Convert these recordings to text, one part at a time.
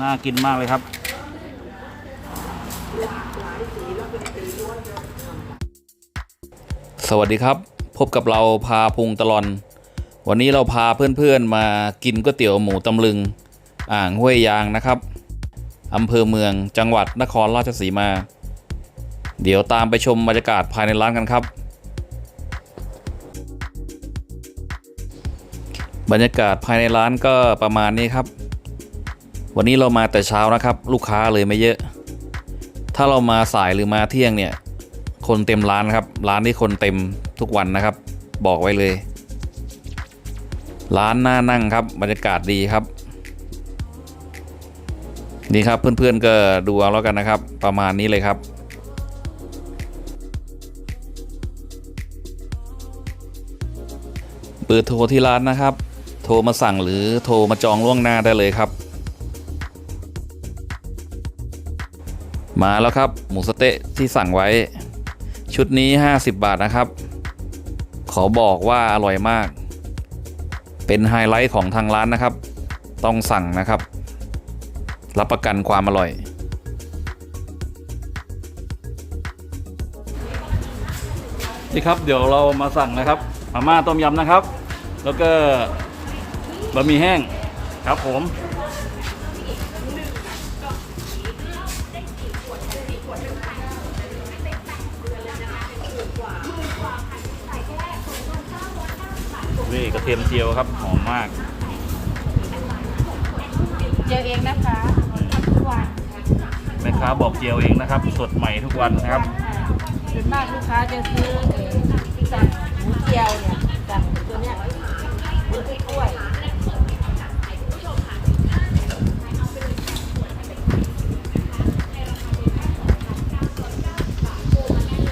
น่ากินมากเลยครับ สวัสดีครับ พบกับเราพาพุงตลอน วันนี้เราพาเพื่อนๆมากินก๋วยเตี๋ยวหมูตำลึง อ่างห้วยยางนะครับอำเภอเมืองจังหวัดนครราชสีมา เดี๋ยวตามไปชมบรรยากาศภายในร้านกันครับ บรรยากาศภายในร้านก็ประมาณนี้ครับ วันนี้เรามาแต่เช้านะครับ ลูกค้าเลยไม่เยอะ ถ้าเรามาสายหรือมาเที่ยงเนี่ย คนเต็มร้านครับ ร้านที่คนเต็มทุกวันนะครับ บอกไว้เลย ร้านน่านั่งครับ บรรยากาศดีครับ นี่ครับเพื่อนๆก็ดูเอาแล้วกันนะครับ ประมาณนี้เลยครับเบอร์โทรที่ร้านนะครับ โทรมาสั่งหรือโทรมาจองล่วงหน้าได้เลยครับ มาแล้วครับ หมูสเต๊ะที่สั่งไว้ ชุดนี้ 50 บาทนะครับ ขอบอกว่าอร่อยมาก เป็นไฮไลท์ของทางร้านนะครับ ต้องสั่งนะครับ รับประกันความอร่อยนี่ครับเดี๋ยวเรามาสั่งนะครับมาม่าต้มยำนะครับ แล้วก็ บะหมี่แห้งครับผม นี่กระเทียมเจียวครับหอมมาก เจอเองนะคะทำทุกวันแม่ค้าบอกเจียวเองนะครับ สดใหม่ทุกวันนะครับส่วนมากลูกค้าจะซื้อเอ่อสั่งหมูเจียวเนี่ยสั่งตัวเนี้ยหมูกล้วย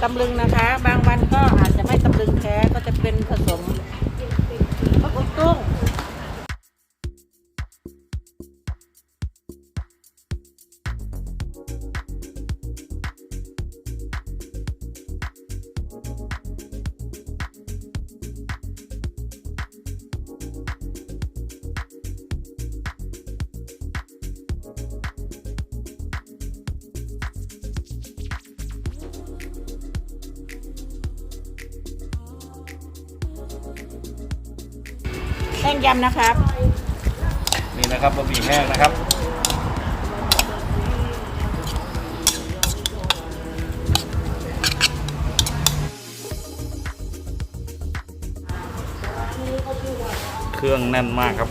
ตำลึงนะคะ บางวันก็อาจจะไม่ตำลึงแท้ก็จะเป็นผสมมะกรูดตุ้ง งยำนะครับ นี่นะครับบะหมี่แห้งนะครับ เครื่องแน่นมากครับ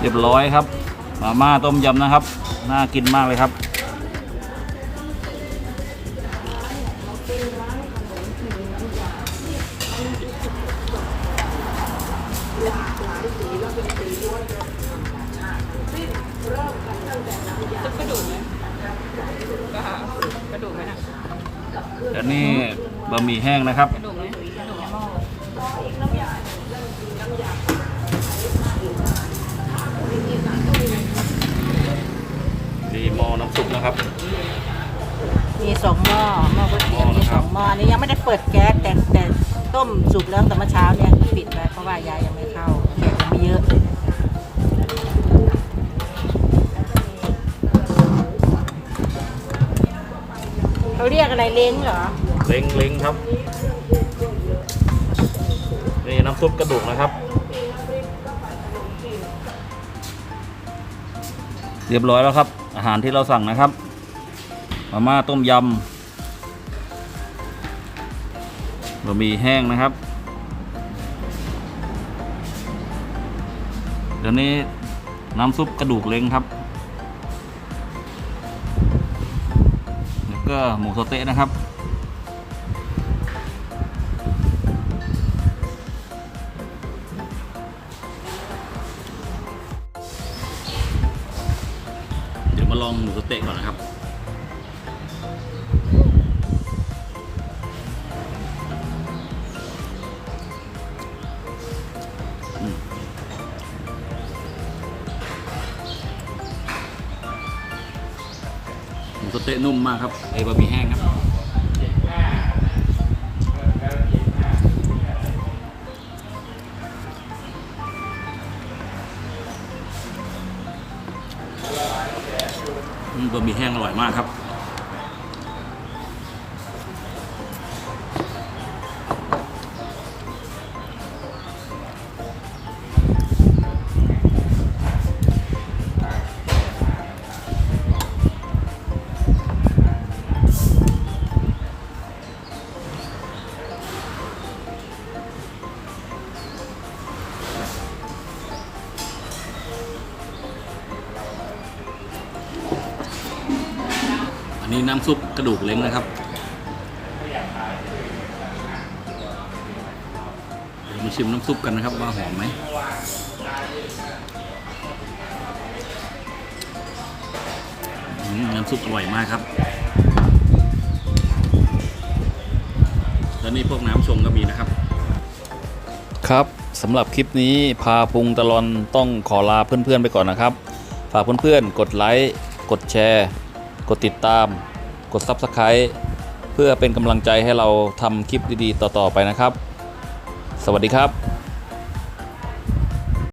เรียบร้อยครับ มาม่าต้มยำนะครับ น่ากินมากเลยครับ กระดูกไหมกระดูกไหมนะอันนี้บะหมี่แห้งนะครับ กระดูกไหมกระดูกในหม้อ ดี หมอน้ำซุปนะครับ มีสองหม้อหม้อก๋วยเตี๋ยวมีสองหม้ออันนี้ยังไม่ได้เปิดแก๊สแต่แต่ต้มสุกแล้วแต่เมื่อเช้าเนี่ยปิดไว้เพราะว่ายายยังไม่เข้าแขกยังไม่เยอะเขาเรียกอะไรเล้งเหรอเล้งเล้งครับนี่น้ำซุปกระดูกนะครับ เรียบร้อยแล้วครับ อาหารที่เราสั่งนะครับมาม่าต้มยำบะหมี่แห้งนะครับ เดี๋ยวนี้น้ำซุปกระดูกเล้งครับ แล้วก็หมูสเต๊ะนะครับ มาลองหมูสเต๊กก่อนนะครับ หมูสเต๊กนุ่มมากครับไอ้บะหมี่แห้งครับ มบะหมี่แห้งอร่อยมากครับ นนี้น้ำซุปกระดูกเล้งนะครับมาชิมน้ำซุปกันนะครับว่าหอมไหมอืมน้ำซุปอร่อยมากครับ แล้วนี่พวกน้ำชงก็มีนะครับ ครับสำหรับคลิปนี้พาพุงตะลอนต้องขอลาเพื่อนๆไปก่อนนะครับ ฝากเพื่อนๆกดไลค์ กดแชร์ กดติดตาม กด Subscribe เพื่อเป็นกำลังใจให้เราทำคลิปดีๆ ต่อ ๆ ไปนะครับ สวัสดีครับ